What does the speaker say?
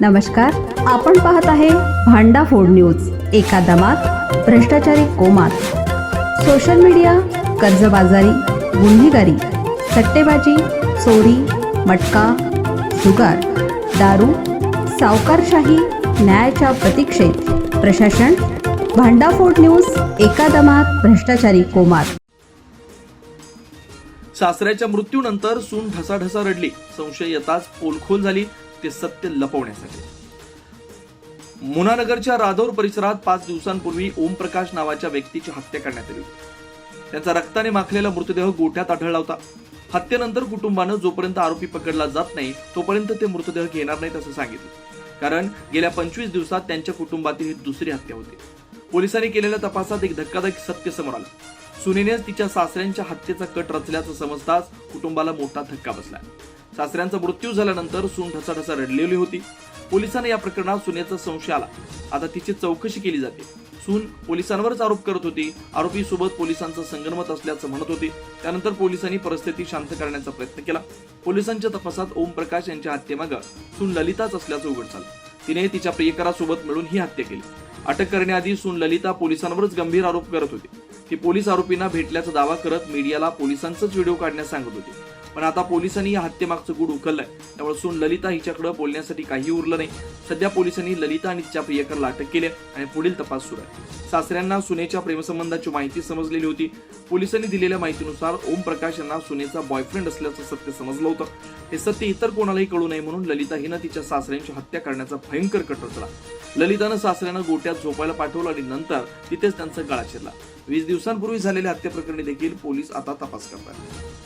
नमस्कार आपण पाहत आहे भांडा फोड न्यूज एका दमात भ्रष्टाचारी कोमात. सोशल मीडिया कर्जबाजारी गुन्हेगारी सट्टेबाजी चोरी मटका जुगार दारू सावकारशाही न्यायाच्या प्रतीक्षेत. प्रशासन भांडाफोड न्यूज एका दमात भ्रष्टाचारी कोमात. सासऱ्याच्या मृत्यूनंतर सून ढसाढसा रडली. संशय येताच पोलखोल झाली. ते सत्य लपवण्यासाठी. मुनानगरच्या राधौर परिसरात पाच दिवसांपूर्वी ओमप्रकाश नावाच्या व्यक्तीची हत्या करण्यात आली. होती. त्यांचा रक्ताने माखलेला मृतदेह गोठ्यात आढळला होता. हत्येनंतर कुटुंबानं जोपर्यंत आरोपी पकडला जात नाही तोपर्यंत ते मृतदेह घेणार नाहीत असं सांगितलं. कारण गेल्या पंचवीस दिवसात त्यांच्या कुटुंबातील ही दुसरी हत्या होती. पोलिसांनी केलेल्या तपासात एक धक्कादायक सत्य समोर आलं. सुनेनेच तिच्या सासऱ्यांच्या हत्येचा कट रचल्याचं समजताच कुटुंबाला मोठा धक्का बसला. सासऱ्यांचा मृत्यू झाल्यानंतर सून ढसाढसा रडलेली होती. पोलिसांना या प्रकरणात सुनेचा संशय आला. आता तिची चौकशी केली जाते. सून पोलिसांवरच आरोप करत होती. आरोपी सोबत पोलिसांचं संगनमत असल्याचं म्हणत होती. त्यानंतर पोलिसांनी परिस्थिती शांत करण्याचा प्रयत्न केला. पोलिसांच्या तपासात ओम प्रकाश यांच्या हत्येमागं सून ललिताच असल्याचं उघड झालं. तिने तिच्या प्रियकरासोबत मिळून ही हत्या केली. अटक करण्याआधी सून ललिता पोलिसांवरच गंभीर आरोप करत होती. ती पोलीस आरोपींना भेटल्याचा दावा करत मीडियाला पोलिसांचाच व्हिडिओ काढण्यास सांगत होती. पण आता पोलिसांनी या हत्येमागचं गुड उकललंय त्यामुळे सून ललिता हिच्याकडे बोलण्यासाठी काही उरलं नाही. सध्या पोलिसांनी ललिता आणि तिच्या प्रियकरला अटक केली आणि पुढील तपास सुरू आहे. सासऱ्यांना सुनेच्या प्रेमसंबंधाची माहिती समजलेली होती. पोलिसांनी दिलेल्या माहितीनुसार ओम प्रकाश यांना सुनेचा बॉयफ्रेंड असल्याचं सत्य समजलं होतं. हे सत्य इतर कोणालाही कळू नये म्हणून ललिता हिनं तिच्या सासऱ्यांची हत्या करण्याचा भयंकर कट रचला ललितानं सासऱ्यानं गोट्यात झोपायला पाठवलं आणि नंतर तिथेच त्यांचा गळा शिरला वीस दिवसांपूर्वी झालेल्या हत्येप्रकरणी देखील पोलीस आता तपास करतात